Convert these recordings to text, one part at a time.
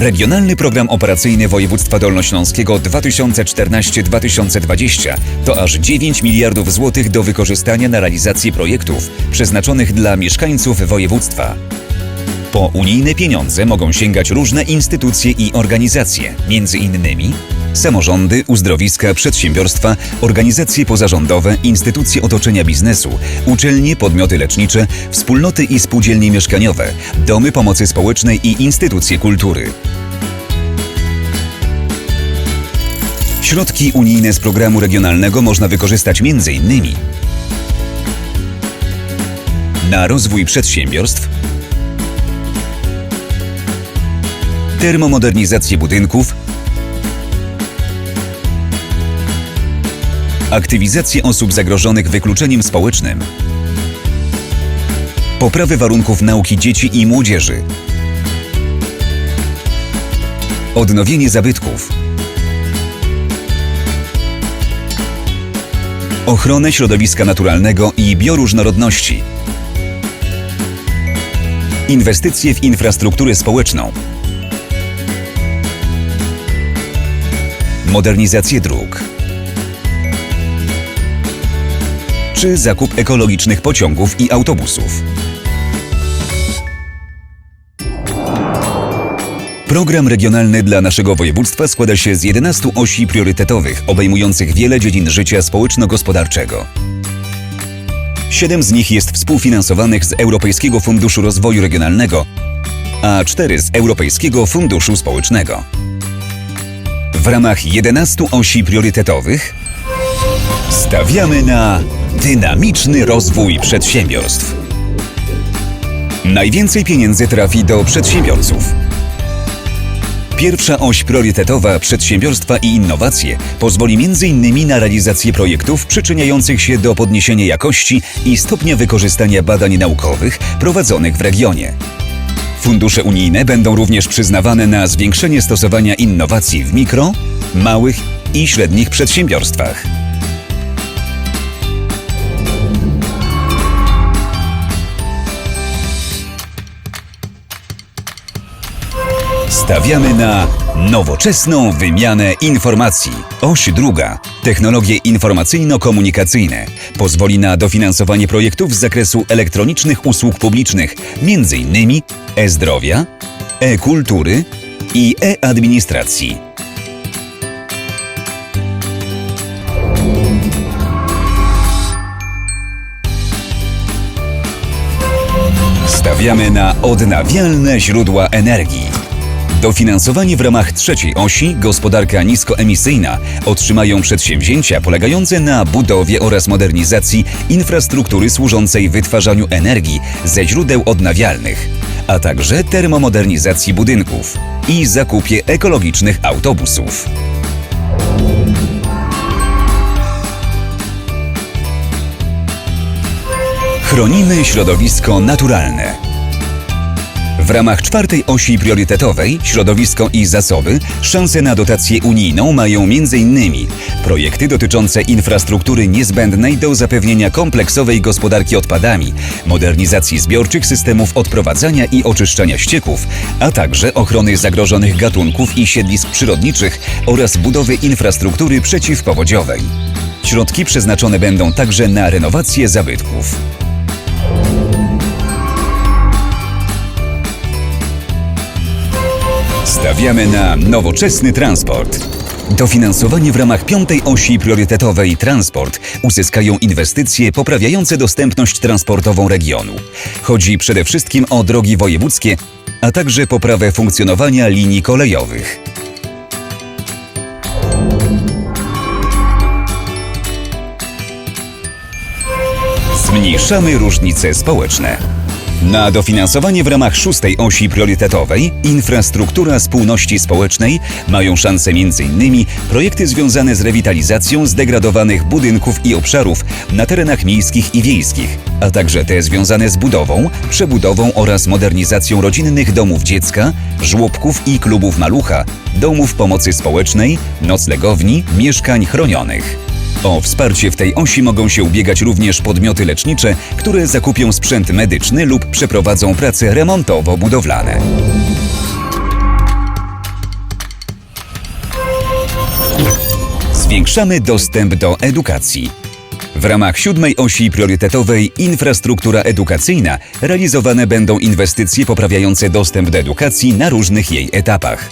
Regionalny Program Operacyjny Województwa Dolnośląskiego 2014-2020 to aż 9 miliardów złotych do wykorzystania na realizację projektów przeznaczonych dla mieszkańców województwa. Po unijne pieniądze mogą sięgać różne instytucje i organizacje, między innymi samorządy, uzdrowiska, przedsiębiorstwa, organizacje pozarządowe, instytucje otoczenia biznesu, uczelnie, podmioty lecznicze, wspólnoty i spółdzielnie mieszkaniowe, domy pomocy społecznej i instytucje kultury. Środki unijne z programu regionalnego można wykorzystać m.in. na rozwój przedsiębiorstw, termomodernizację budynków, aktywizację osób zagrożonych wykluczeniem społecznym, poprawę warunków nauki dzieci i młodzieży, odnowienie zabytków, ochronę środowiska naturalnego i bioróżnorodności, inwestycje w infrastrukturę społeczną, modernizację dróg, czy zakup ekologicznych pociągów i autobusów. Program regionalny dla naszego województwa składa się z 11 osi priorytetowych, obejmujących wiele dziedzin życia społeczno-gospodarczego. Siedem z nich jest współfinansowanych z Europejskiego Funduszu Rozwoju Regionalnego, a cztery z Europejskiego Funduszu Społecznego. W ramach 11 osi priorytetowych stawiamy na dynamiczny rozwój przedsiębiorstw. Najwięcej pieniędzy trafi do przedsiębiorców. Pierwsza oś priorytetowa przedsiębiorstwa i innowacje pozwoli m.in. na realizację projektów przyczyniających się do podniesienia jakości i stopnia wykorzystania badań naukowych prowadzonych w regionie. Fundusze unijne będą również przyznawane na zwiększenie stosowania innowacji w mikro, małych i średnich przedsiębiorstwach. Stawiamy na nowoczesną wymianę informacji. Oś druga, technologie informacyjno-komunikacyjne, pozwoli na dofinansowanie projektów z zakresu elektronicznych usług publicznych, m.in. e-zdrowia, e-kultury i e-administracji. Stawiamy na odnawialne źródła energii. Dofinansowanie w ramach trzeciej osi gospodarka niskoemisyjna otrzymają przedsięwzięcia polegające na budowie oraz modernizacji infrastruktury służącej wytwarzaniu energii ze źródeł odnawialnych, a także termomodernizacji budynków i zakupie ekologicznych autobusów. Chronimy środowisko naturalne. W ramach czwartej osi priorytetowej środowisko i zasoby szanse na dotację unijną mają m.in. projekty dotyczące infrastruktury niezbędnej do zapewnienia kompleksowej gospodarki odpadami, modernizacji zbiorczych systemów odprowadzania i oczyszczania ścieków, a także ochrony zagrożonych gatunków i siedlisk przyrodniczych oraz budowy infrastruktury przeciwpowodziowej. Środki przeznaczone będą także na renowację zabytków. Stawiamy na nowoczesny transport. Dofinansowanie w ramach piątej osi priorytetowej transport uzyskają inwestycje poprawiające dostępność transportową regionu. Chodzi przede wszystkim o drogi wojewódzkie, a także poprawę funkcjonowania linii kolejowych. Zmniejszamy różnice społeczne. Na dofinansowanie w ramach szóstej osi priorytetowej infrastruktura spójności społecznej mają szansę m.in. projekty związane z rewitalizacją zdegradowanych budynków i obszarów na terenach miejskich i wiejskich, a także te związane z budową, przebudową oraz modernizacją rodzinnych domów dziecka, żłobków i klubów malucha, domów pomocy społecznej, noclegowni, mieszkań chronionych. O wsparcie w tej osi mogą się ubiegać również podmioty lecznicze, które zakupią sprzęt medyczny lub przeprowadzą prace remontowo-budowlane. Zwiększamy dostęp do edukacji. W ramach siódmej osi priorytetowej Infrastruktura edukacyjna realizowane będą inwestycje poprawiające dostęp do edukacji na różnych jej etapach.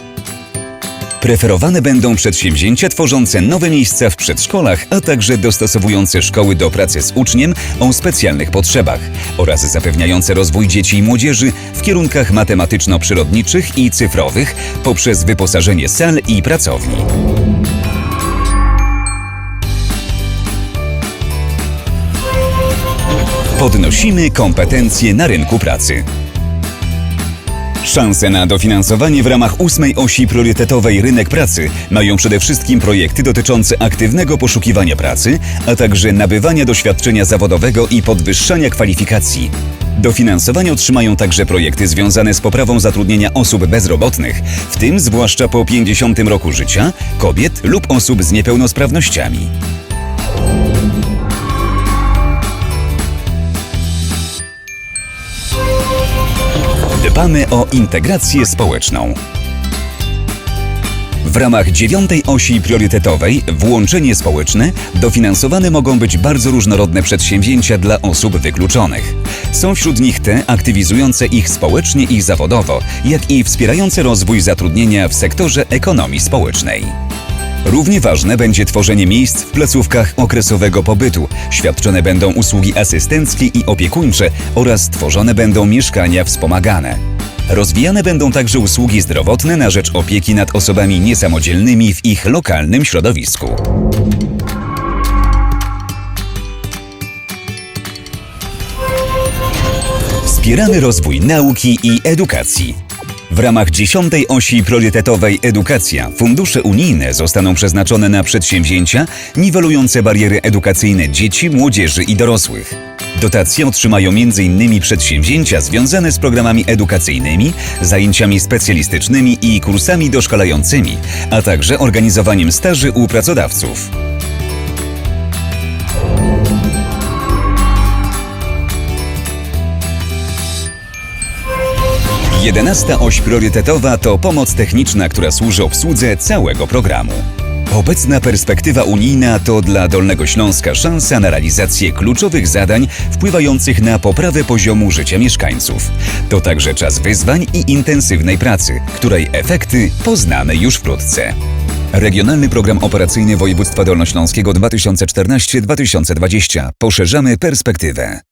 Preferowane będą przedsięwzięcia tworzące nowe miejsca w przedszkolach, a także dostosowujące szkoły do pracy z uczniem o specjalnych potrzebach oraz zapewniające rozwój dzieci i młodzieży w kierunkach matematyczno-przyrodniczych i cyfrowych poprzez wyposażenie sal i pracowni. Podnosimy kompetencje na rynku pracy. Szanse na dofinansowanie w ramach ósmej osi priorytetowej rynek pracy mają przede wszystkim projekty dotyczące aktywnego poszukiwania pracy, a także nabywania doświadczenia zawodowego i podwyższania kwalifikacji. Dofinansowanie otrzymają także projekty związane z poprawą zatrudnienia osób bezrobotnych, w tym zwłaszcza po 50 roku życia, kobiet lub osób z niepełnosprawnościami. Dbamy o integrację społeczną. W ramach dziewiątej osi priorytetowej włączenie społeczne dofinansowane mogą być bardzo różnorodne przedsięwzięcia dla osób wykluczonych. Są wśród nich te aktywizujące ich społecznie i zawodowo, jak i wspierające rozwój zatrudnienia w sektorze ekonomii społecznej. Równie ważne będzie tworzenie miejsc w placówkach okresowego pobytu. Świadczone będą usługi asystenckie i opiekuńcze oraz tworzone będą mieszkania wspomagane. Rozwijane będą także usługi zdrowotne na rzecz opieki nad osobami niesamodzielnymi w ich lokalnym środowisku. Wspieramy rozwój nauki i edukacji. W ramach dziesiątej osi priorytetowej edukacja fundusze unijne zostaną przeznaczone na przedsięwzięcia niwelujące bariery edukacyjne dzieci, młodzieży i dorosłych. Dotacje otrzymają m.in. przedsięwzięcia związane z programami edukacyjnymi, zajęciami specjalistycznymi i kursami doszkalającymi, a także organizowaniem staży u pracodawców. Jedenasta oś priorytetowa to pomoc techniczna, która służy obsłudze całego programu. Obecna perspektywa unijna to dla Dolnego Śląska szansa na realizację kluczowych zadań wpływających na poprawę poziomu życia mieszkańców. To także czas wyzwań i intensywnej pracy, której efekty poznamy już wkrótce. Regionalny Program Operacyjny Województwa Dolnośląskiego 2014-2020. Poszerzamy perspektywę.